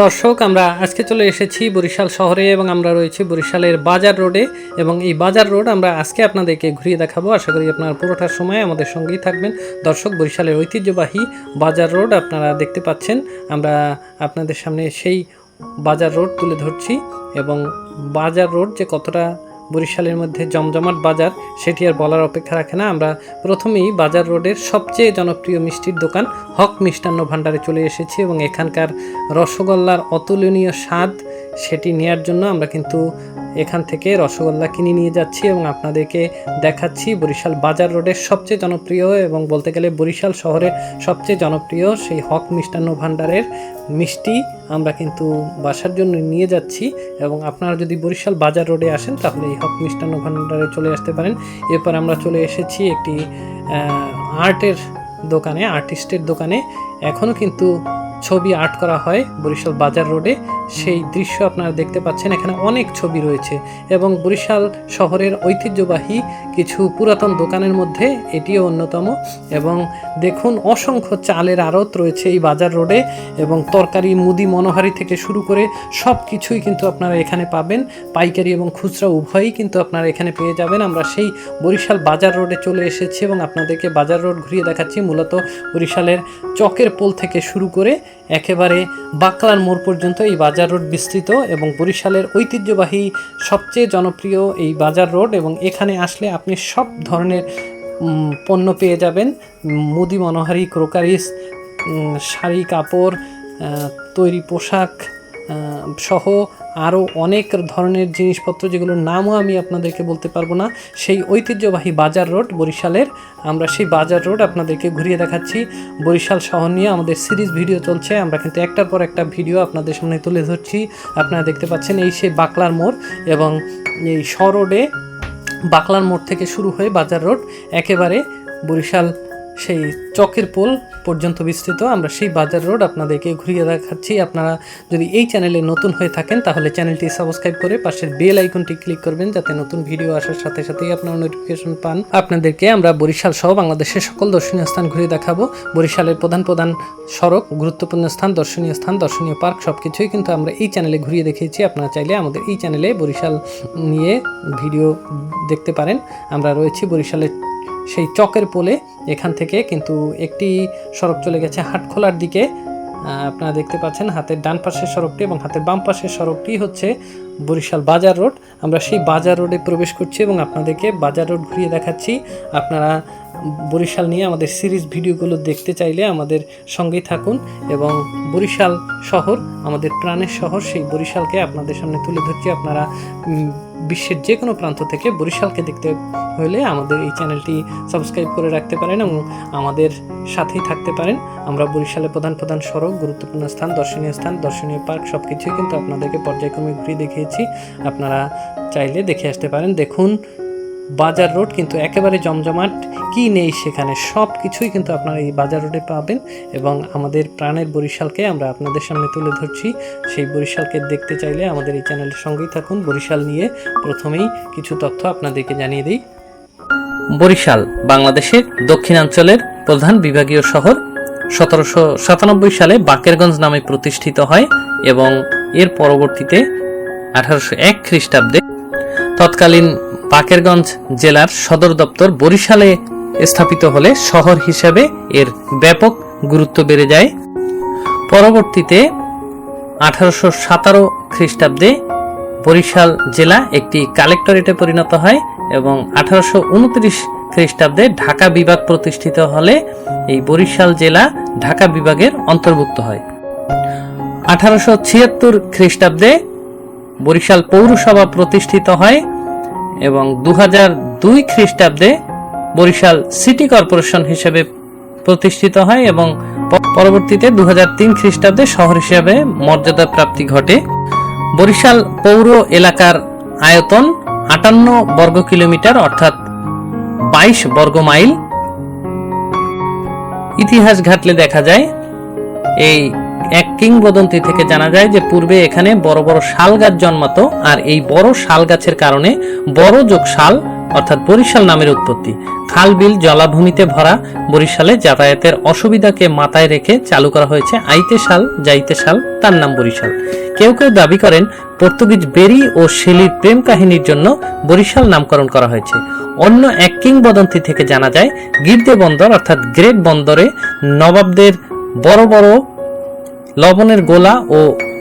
দর্শক, আমরা আজকে চলে এসেছি বরিশাল শহরে এবং আমরা রয়েছি বরিশালের বাজার রোডে এবং এই বাজার রোড আমরা আজকে আপনাদেরকে ঘুরিয়ে দেখাবো। আশা করি আপনারা পুরোটার সময় আমাদের সঙ্গেই থাকবেন। দর্শক, বরিশালের ঐতিহ্যবাহী বাজার রোড আপনারা দেখতে পাচ্ছেন। আমরা আপনাদের সামনে সেই বাজার রোড তুলে ধরছি এবং বাজার রোড যে কতটা বরিশালের মধ্যে জমজমাট বাজার, সেটি আর বলার অপেক্ষা রাখে না। আমরা প্রথমেই বাজার রোডের সবচেয়ে জনপ্রিয় মিষ্টির দোকান হক মিষ্টান্ন ভাণ্ডারে চলে এসেছি এবং এখানকার রসগোল্লার অতুলনীয় স্বাদ সেটি নেয়ার জন্য আমরা কিন্তু এখান থেকে রসগোল্লা কিনে নিয়ে যাচ্ছি এবং আপনাদেরকে দেখাচ্ছি বরিশাল বাজার রোডের সবচেয়ে জনপ্রিয় এবং বলতে গেলে বরিশাল শহরের সবচেয়ে জনপ্রিয় সেই হক মিষ্টান্ন ভাণ্ডারের মিষ্টি আমরা কিন্তু বাসার জন্য নিয়ে যাচ্ছি এবং আপনারা যদি বরিশাল বাজার রোডে আসেন তাহলে এই হক মিষ্টান্ন ভাণ্ডারে চলে আসতে পারেন। এরপর আমরা চলে এসেছি একটি আর্টের দোকানে, আর্টিস্টের দোকানে। এখনও কিন্তু ছবি আর্ট করা হয় বরিশাল বাজার রোডে। সেই দৃশ্য আপনারা দেখতে পাচ্ছেন। এখানে অনেক ছবি রয়েছে এবং বরিশাল শহরের ঐতিহ্যবাহী কিছু পুরাতন দোকানের মধ্যে এটিও অন্যতম এবং দেখুন অসংখ্য চালের আড়ত রয়েছে এই বাজার রোডে এবং তরকারি, মুদি, মনোহারি থেকে শুরু করে সব কিছুই কিন্তু আপনারা এখানে পাবেন। পাইকারি এবং খুচরা উভয়ই কিন্তু আপনারা এখানে পেয়ে যাবেন। আমরা সেই বরিশাল বাজার রোডে চলে এসেছি এবং আপনাদেরকে বাজার রোড ঘুরিয়ে দেখাচ্ছি। মূলত বরিশালের চকের পোল থেকে শুরু করে একেবারে বাকলার মোড় পর্যন্ত এই বাজার রোড বিস্তৃত এবং বরিশালের ঐতিহ্যবাহী সবচেয়ে জনপ্রিয় এই বাজার রোড এবং এখানে আসলে আপনি সব ধরনের পণ্য পেয়ে যাবেন। মুদি মনোহারি, ক্রোকারিস শাড়ি, কাপড় তৈরি পোশাক সহ আরও অনেক ধরনের জিনিসপত্র যেগুলোর নামও আমি আপনাদেরকে বলতে পারব না। সেই ঐতিহ্যবাহী বাজার রোড বরিশালের। আমরা সেই বাজার রোড আপনাদেরকে ঘুরিয়ে দেখাচ্ছি। বরিশাল শহর নিয়ে আমাদের সিরিজ ভিডিও চলছে। আমরা কিন্তু একটার পর একটা ভিডিও আপনাদের সামনে তুলে ধরছি। আপনারা দেখতে পাচ্ছেন এই সেই বাকলার মোড় এবং এই শ রোডে বাকলার মোড় থেকে শুরু হয়ে বাজার রোড। একেবারে বরিশাল সেই চকের পোল পর্যন্ত বিস্তৃত, আমরা সেই বাজার রোড আপনাদেরকে ঘুরিয়ে দেখাচ্ছি। আপনারা যদি এই চ্যানেলে নতুন হয়ে থাকেন, তাহলে চ্যানেলটি সাবস্ক্রাইব করে পাশের বেল আইকনটি ক্লিক করবেন, যাতে নতুন ভিডিও আসার সাথে সাথেই আপনারা নোটিফিকেশন পান। আপনাদেরকে আমরা বরিশাল সহ বাংলাদেশের সকল দর্শনীয় স্থান ঘুরে দেখাবো। বরিশালের প্রধান প্রধান সড়ক, গুরুত্বপূর্ণ স্থান, দর্শনীয় স্থান, দর্শনীয় পার্ক সব কিছুই কিন্তু আমরা এই চ্যানেলে ঘুরিয়ে দেখিয়েছি। আপনারা চাইলে আমাদের এই চ্যানেলে বরিশাল নিয়ে ভিডিও দেখতে পারেন। আমরা রয়েছি বরিশালের সেই চকের পোলে এখান থেকে কিন্তু একটি সড়ক চলে গেছে হাটখোলার দিকে। আপনারা দেখতে পাচ্ছেন হাতের ডান পাশের সড়কটি এবং হাতের বাম পাশের সড়কটি হচ্ছে বরিশাল বাজার রোড। আমরা সেই বাজার রোডে প্রবেশ করছি এবং আপনাদেরকে বাজার রোড ঘুরিয়ে দেখাচ্ছি। আপনারা বরিশাল নিয়ে আমাদের সিরিজ ভিডিওগুলো দেখতে চাইলে আমাদের সঙ্গেই থাকুন এবং বরিশাল শহর, আমাদের প্রাণের শহর, সেই বরিশালকে আপনাদের সামনে তুলে ধরছি। আপনারা বিশ্বের যে কোনো প্রান্ত থেকে বরিশালকে দেখতে হলে আমাদের এই চ্যানেলটি সাবস্ক্রাইব করে রাখতে পারেন এবং আমাদের সাথেই থাকতে পারেন। আমরা বরিশালে প্রধান প্রধান সড়ক, গুরুত্বপূর্ণ স্থান, দর্শনীয় স্থান, দর্শনীয় পার্ক সব কিছুই কিন্তু আপনাদেরকে পর্যায়ক্রমে ঘুরিয়ে দেখিয়েছি। আপনারা চাইলে দেখে আসতে পারেন। দেখুন, বাজার রোড কিন্তু একেবারে জমজমাট। কি নেই সেখানে সব কিছুই কিন্তু আপনারা এই বাজার রোডে পাবেন এবং আমাদের প্রাণের বরিশালকে আমরা আপনাদের সামনে তুলে ধরছি। সেই বরিশালকে দেখতে চাইলে আমাদের এই চ্যানেলের সঙ্গেই থাকুন। বরিশাল নিয়ে প্রথমেই কিছু তথ্য আপনাদেরকে জানিয়ে দিই। বরিশাল, বাংলাদেশের দক্ষিণাঞ্চলের প্রধান বিভাগীয় শহর। সতেরোশো সাতানব্বই সালে বাকেরগঞ্জ নামে প্রতিষ্ঠিত হয় এবং এর পরবর্তীতে আঠারোশো এক খ্রিস্টাব্দে তৎকালীন বাকেরগঞ্জ জেলার সদর দপ্তর বরিশালে স্থাপিত হলে শহর হিসাবে এর ব্যাপক গুরুত্ব বেড়ে যায়। পরবর্তীতে আঠারোশো সাতারো খ্রিস্টাব্দে বরিশাল জেলা একটি কালেক্টরেটে পরিণত হয় এবং আঠারোশো উনত্রিশ খ্রিস্টাব্দে ঢাকা বিভাগ প্রতিষ্ঠিত হলে এই বরিশাল জেলা ঢাকা বিভাগের অন্তর্ভুক্ত হয়। আঠারোশো ছিয়াত্তর খ্রিস্টাব্দে বরিশাল পৌরসভা প্রতিষ্ঠিত হয় এবং দু দুই খ্রিস্টাব্দে বরিশাল সিটি কর্পোরেশন হিসেবে প্রতিষ্ঠিত হয় এবং পরবর্তীতে দু খ্রিস্টাব্দে শহর হিসেবে মর্যাদা প্রাপ্তি ঘটে। বরিশাল পৌর এলাকার আয়তন আটান্ন বর্গ কিলোমিটার, অর্থাৎ বাইশ বর্গ মাইল। ইতিহাস ঘাটলে দেখা যায়, এই এক কিংবদন্তি থেকে জানা যায় যে পূর্বে এখানে বড় বড় শাল গাছ জন্মাতো, আর এই বড় শাল গাছের কারণে বড় যোগ শাল অর্থাৎ বরিশাল নামের উৎপত্তি। খাল বিল জলাভূমিতে ভরা বরিশালে যাতায়াতের অসুবিধাকে মাথায় রেখে চালু করা হয়েছে আইতে সাল যাইতে সাল তার নাম বরিশাল। কেউ কেউ দাবি করেন পর্তুগিজ বেরি ও শেলির প্রেম কাহিনীর জন্য বরিশাল নামকরণ করা হয়েছে। অন্য এক কিংবদন্তি থেকে জানা যায়, গির্দে বন্দর অর্থাৎ গ্রেট বন্দরে নবাবদের বড় বড় লবণের গোলা ও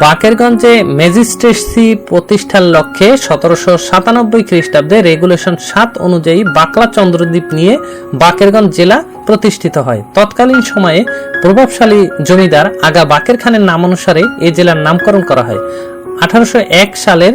বাকেরগঞ্জে ম্যাজিস্ট্রেসি প্রতিষ্ঠার লক্ষ্যে সতেরোশো সাতানব্বই খ্রিস্টাব্দে রেগুলেশন সাত অনুযায়ী বাকলা চন্দ্রদ্বীপ নিয়ে বাকেরগঞ্জ জেলা প্রতিষ্ঠিত হয়। তৎকালীন সময়ে প্রভাবশালী জমিদার আগা বাকের খানের নাম অনুসারে এ জেলার নামকরণ করা হয়। আঠারোশো এক সালের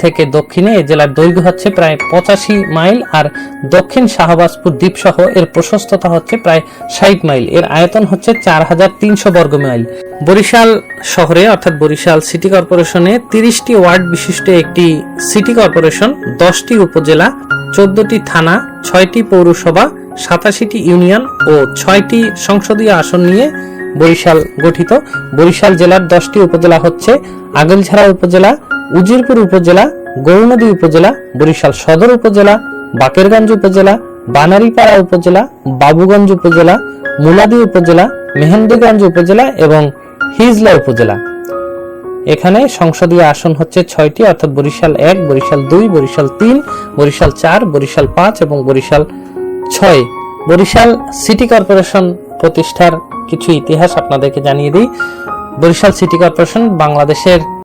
থেকে দক্ষিণে এ জেলার দৈর্ঘ্য হচ্ছে প্রায় পঁচাশি মাইল আর দক্ষিণ শাহবাজপুর দ্বীপ সহ এর প্রশস্ততা হচ্ছে প্রায় ষাট মাইল। এর আয়তন হচ্ছে চার হাজার তিনশো বর্গ মাইল। বরিশাল শহরে, অর্থাৎ বরিশাল সিটি কর্পোরেশনে তিরিশটি ওয়ার্ড বিশিষ্ট একটি সিটি কর্পোরেশন, দশটি উপজেলা, চোদ্দটি থানা, ছয়টি পৌরসভা, সাতাশিটি ইউনিয়ন ও ছয়টি সংসদীয় আসন নিয়ে বরিশাল গঠিত। বরিশাল জেলার দশটি উপজেলা হচ্ছে আগলঝাড়া উপজেলা, উজিরপুর উপজেলা, গৌরনদী উপজেলা, বরিশাল সদর উপজেলা, বাকেরগঞ্জ উপজেলা, বানারীপাড়া উপজেলা, বাবুগঞ্জ উপজেলা, মুলাদি উপজেলা, মেহেন্দিগঞ্জ উপজেলা এবং হিজলা উপজেলা। এখানে সংসদীয় আসন হচ্ছে ছয়টি, অর্থাৎ বরিশাল এক, বরিশাল দুই, বরিশাল তিন, বরিশাল চার, বরিশাল পাঁচ এবং বরিশাল ছয়। বরিশাল সিটি কর্পোরেশন প্রতিষ্ঠার কিছু ইতিহাস আপনাদেরকে জানিয়ে দিই। বরিশাল সিটি কর্পোরেশন বাংলাদেশের